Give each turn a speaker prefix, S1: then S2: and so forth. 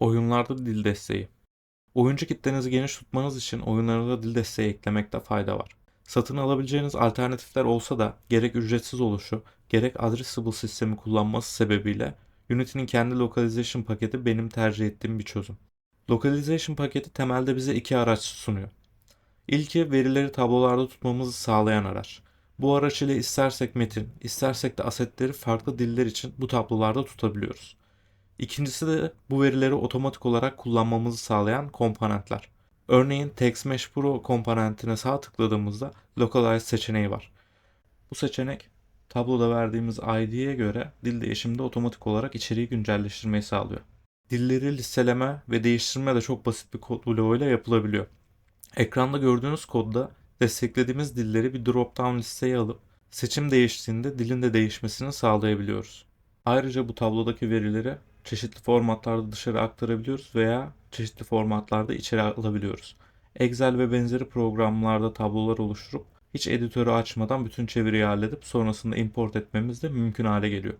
S1: Oyunlarda dil desteği. Oyuncu kitlenizi geniş tutmanız için oyunlarınıza dil desteği eklemekte fayda var. Satın alabileceğiniz alternatifler olsa da gerek ücretsiz oluşu, gerek addressable sistemi kullanması sebebiyle Unity'nin kendi localization paketi benim tercih ettiğim bir çözüm. Localization paketi temelde bize iki araç sunuyor. İlki verileri tablolarda tutmamızı sağlayan araç. Bu araç ile istersek metin, istersek de asetleri farklı diller için bu tablolarda tutabiliyoruz. İkincisi de bu verileri otomatik olarak kullanmamızı sağlayan komponentler. Örneğin TextMesh Pro komponentine sağ tıkladığımızda Localize seçeneği var. Bu seçenek tabloda verdiğimiz ID'ye göre dil değişiminde otomatik olarak içeriği güncelleştirmeyi sağlıyor. Dilleri listeleme ve değiştirme de çok basit bir kod bloğuyla yapılabiliyor. Ekranda gördüğünüz kodda desteklediğimiz dilleri bir drop-down listeye alıp seçim değiştiğinde dilin de değişmesini sağlayabiliyoruz. Ayrıca bu tablodaki verileri çeşitli formatlarda dışarı aktarabiliyoruz veya çeşitli formatlarda içeri alabiliyoruz. Excel ve benzeri programlarda tablolar oluşturup hiç editörü açmadan bütün çeviriyi halledip sonrasında import etmemiz de mümkün hale geliyor.